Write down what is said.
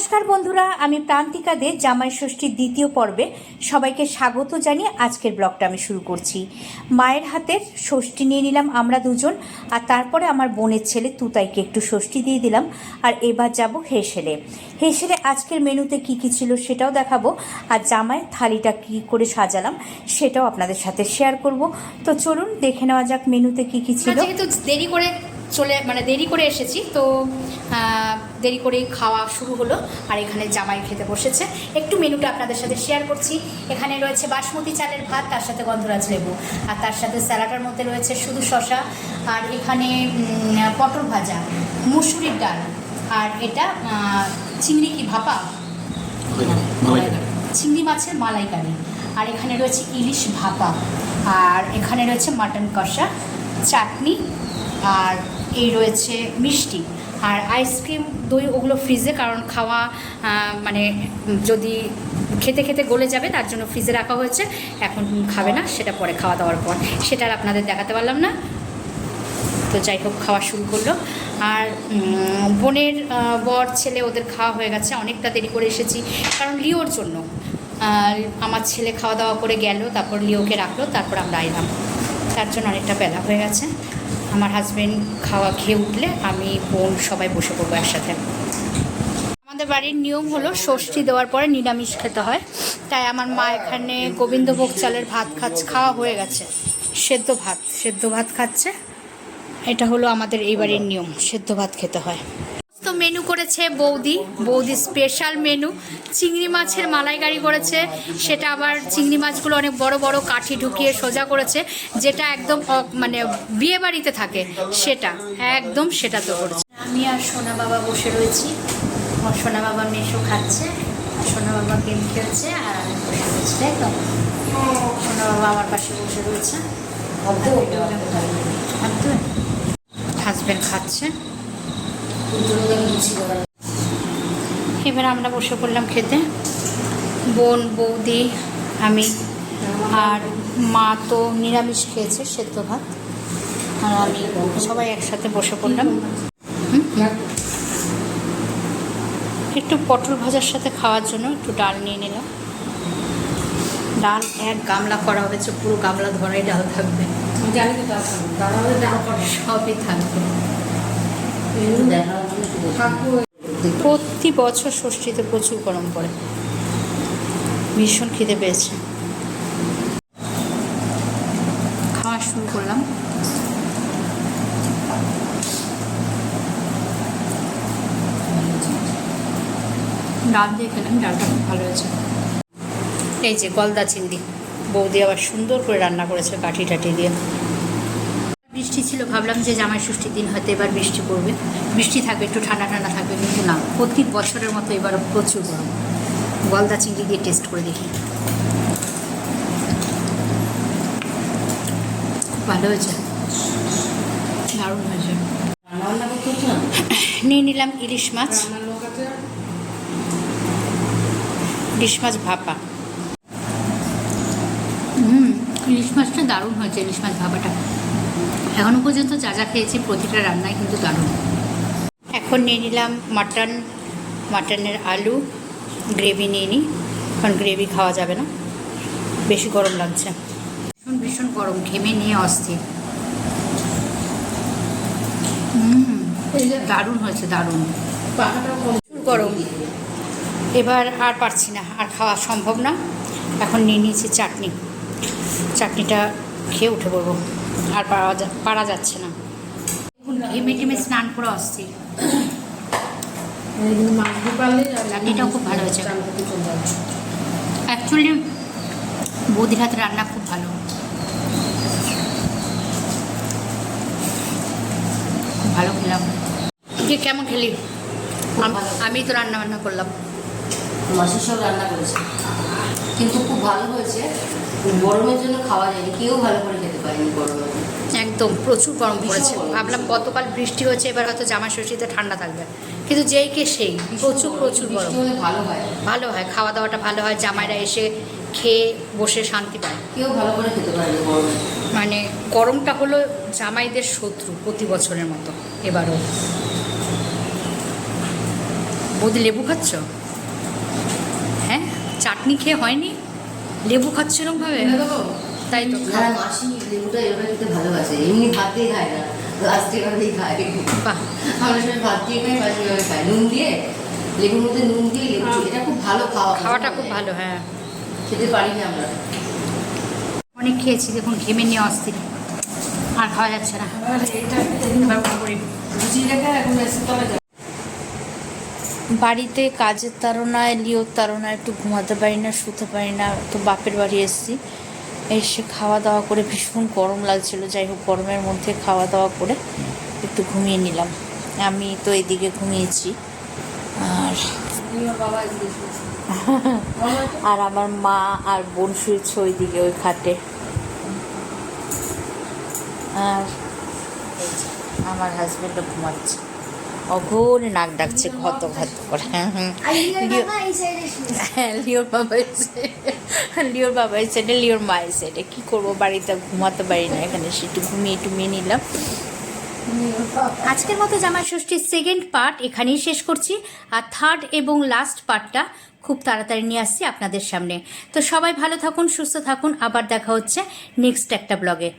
নমস্কার বন্ধুরা, আমি প্রান্তিকা দে, জামাই ষষ্ঠীর দ্বিতীয় পর্বে সবাইকে স্বাগত জানিয়ে আজকের ব্লগটা আমি শুরু করছি। মায়ের হাতের ষষ্ঠী নিয়ে নিলাম আমরা দুজন, আর তারপরে আমার বোনের ছেলে তুতাইকে একটু ষষ্ঠী দিয়ে দিলাম, আর এবার যাব হেসেলে। হেসেলে আজকের মেনুতে কি কি ছিল সেটাও দেখাবো, আর জামাইয়ের থালিটা কি করে সাজালাম সেটাও আপনাদের সাথে শেয়ার করব। তো চলুন, দেখে নেওয়া যাক মেনুতে কি কি ছিল। যেহেতু দেরি করে চলে মানে দেরি করে এসেছি, তো দেরি করেই খাওয়া শুরু হলো আর এখানে জামাই খেতে বসেছে। একটু মেনুটা আপনাদের সাথে শেয়ার করছি। এখানে রয়েছে বাসমতি চালের ভাত তার সাথে গন্ধরাজ লেবু। আর তার সাথে স্যালাডের মধ্যে রয়েছে শুধু শশা আর এখানে পটল ভাজা মুসুরির ডাল। আর এটা চিংড়ি কি ভাপা? চিংড়ি মাছের মালাইকারি। আর এখানে রয়েছে ইলিশ ভাপা। আর এখানে রয়েছে মাটন কষা চাটনি। আর এই রয়েছে মিষ্টি। আর আইসক্রিম দই ওগুলো ফ্রিজে কারণ খাওয়া মানে যদি খেতে খেতে গলে যাবে, তার জন্য ফ্রিজে রাখা হয়েছে। এখন খাবে না, সেটা পরে খাওয়া দাওয়ার পর। সেটা আর আপনাদের দেখাতে পারলাম না। তো যাই হোক, খাওয়া শুরু করল। আর বোনের বর, ছেলে ওদের খাওয়া হয়ে গেছে। অনেকটা দেরি করে এসেছি, কারণ লিওর জন্য। আমার ছেলে খাওয়া দাওয়া করে গেল, তারপর লিওকে রাখল, তারপর আমরা এলাম তার জন্য অনেকটা বেলা হয়ে গেছে। আমার হাজব্যান্ড খাওয়া খেয়ে উঠলে আমি বোন সবাই বসে পড়ব একসাথে। আমাদের বাড়ির নিয়ম হলো ষষ্ঠী দেওয়ার পরে নিরামিষ খেতে হয়। তাই আমার মা এখানে গোবিন্দভোগ চালের ভাত খাচ্ছে খাওয়া হয়ে গেছে। সেদ্ধ ভাত সেদ্ধ ভাত খাচ্ছে। এটা হলো আমাদের এই বাড়ির নিয়ম, সেদ্ধ ভাত খেতে হয়। মেনু করেছে বৌদি। বৌদি স্পেশাল মেনু চিংড়ি মাছের মালাইকারি করেছে। সেটা আবার চিংড়ি মাছগুলো অনেক বড় বড় কাঠি ঢুকিয়ে সোজা করেছে যেটা একদম মানে বিয়ে বাড়িতে থাকে সেটা একদম সেটা তো করেছে। আমি আর সোনা বাবা বসে রয়েছি। আমার সোনা বাবা মেশো খাচ্ছে আর সোনা বাবা গেম খেলছে আর আমি বসে রয়েছি তাই তো? সোনা বাবা আমার পাশে বসে রয়েছে। হাজব্যান্ড খাচ্ছে। এবার আমরা বসে পড়লাম খেতে। বোন বৌদি আমি আর মা তো নিরামিষ খেয়েছে সেদ্ধ ভাত। আর আমি সবাই একসাথে বসে পড়লাম। একটু পটল ভাজার সাথে খাওয়ার জন্য একটু ডাল নিয়ে নিলাম। ডাল এক গামলা করা হয়েছে পুরো গামলা ধরাই ডাল থাকবে। সবই থাকবে। প্রতি বছর ষষ্ঠীতে প্রচুর গরম পড়ে। ভীষণ খিদে পেয়েছে। খাওয়া শুরু করলাম। ডাল দিয়ে খেলাম, ডালটা খুব ভালো হয়েছে। এই যে গলদা চিংড়ি, বৌদি আবার সুন্দর করে রান্না করেছে কাঠি টাঠি দিয়ে। বৃষ্টি ছিল, ভাবলাম যে জামাই ষষ্ঠীর দিন হয়তো এবার বৃষ্টি পড়বে। বৃষ্টি থাকবে, একটু ঠান্ডা ঠান্ডা থাকবে, কিন্তু না, প্রতি বছরের মতো এবার প্রচুর গরম। গলদা চিংড়ি দিয়ে টেস্ট করে দেখি। ভালো হয়েছে। দারুণ হয়েছে। নিয়ে নিলাম ইলিশ মাছ। ইলিশ মাছ ভাপা। হুম, ইলিশ মাছটা দারুণ হয়েছে, ইলিশ মাছ ভাপাটা। এখনও পর্যন্ত যা যা খেয়েছি, প্রতিটা রান্নায় কিন্তু দারুণ। এখন নিয়ে নিলাম মাটন, মাটনের আলু, গ্রেভি নিয়ে নিই, কারণ গ্রেভি খাওয়া যাবে না। বেশি গরম লাগছে। ভীষণ ভীষণ গরম, ঘেমে নিয়ে অস্থির। দারুণ হয়েছে, দারুণ। গরম। এবার আর পারছি না, আর খাওয়া সম্ভব না। এখন নিয়ে নিয়েছি চাটনি। চাটনিটা খেয়ে উঠে পড়ব। আর পারা যা- পারা যাচ্ছে না। এখন ঘেমে স্নান করে আসছি। চাটনিটাও খুব ভালো হয়েছে। অ্যাকচুয়ালি বৌদির হাতে রান্না খুব ভালো। খুব ভালো খেলাম। তুই কেমন খেলি? আমি তো রান্না বান্না করলাম। মাসের সব রান্না করেছে। কিন্তু খুব ভালো হয়েছে। গরমের জন্য খাওয়া যায়নি। কেউ ভালো করে খেতে পারেনি গরমে। একদম প্রচুর গরম পড়েছে। ভাবলাম গতকাল বৃষ্টি হচ্ছে এবার হয়তো জামা ষষ্ঠীতে ঠান্ডা থাকবে। কিন্তু যেই কে সেই প্রচুর প্রচুর গরম। ভালো হয়। ভালো হয় খাওয়া দাওয়াটা ভালো হয় জামাইরা এসে খেয়ে বসে শান্তি পায়। কেউ ভালো করে খেতে গরমে। মানে গরমটা হলো জামাইদের শত্রু প্রতি বছরের মতো এবারও। বৌদি লেবু খাচ্ছ? হ্যাঁ? চাটনি খেয়ে হয়নি? লেবু খাচ্ছ এরকমভাবে? তাই তো না মাসি লেবুটা এভাবে খেতে ভালোবাসে। এমনি ভাত দিয়ে খায় না এভাবেই খায়। বাহ। আমরা সবাই ভাত দিয়ে খাই মাসি এভাবে খায়। নুন দিয়ে লেবুর মধ্যে নুন দিয়ে লেবু এটা খুব ভালো খাওয়া। খাওয়াটা খুব ভালো হ্যাঁ। খেতে পারি না আমরা। অনেক খেয়েছি দেখুন ঘেমে নিয়ে অস্থির। আর খাওয়া যাচ্ছে না। বাড়িতে কাজের তাড়নায় লিওর তাড়নায় একটু ঘুমাতে পারি না শুতে পারি না তো বাপের বাড়ি এসেছি। এসে খাওয়া দাওয়া করে ভীষণ গরম লাগছিল। যাই হোক, গরমের মধ্যে খাওয়া দাওয়া করে একটু ঘুমিয়ে নিলাম। আমি তো এদিকে ঘুমিয়েছি। আর আর আমার মা আর বোন শুয়েছে ওইদিকে, ওই খাটে। আর আমার হাজব্যান্ডও ঘুমাচ্ছে। অঘোর নাক ডাকছে ঘত ঘত করে। লিও- লিওর বাবা লিওর বাবা এসে লিওর মা এসে কী করব, বাড়িতে ঘুমাতে পারি না এখানে। সে একটু ঘুমিয়ে টুমিয়ে নিলাম। আজকের মতো জামাই ষষ্ঠীর সেকেন্ড পার্ট এখানেই শেষ করছি। আর থার্ড এবং লাস্ট পার্টটা খুব তাড়াতাড়ি নিয়ে আসছি আপনাদের সামনে। তো সবাই ভালো থাকুন, সুস্থ থাকুন। আবার দেখা হচ্ছে নেক্সট একটা ব্লগে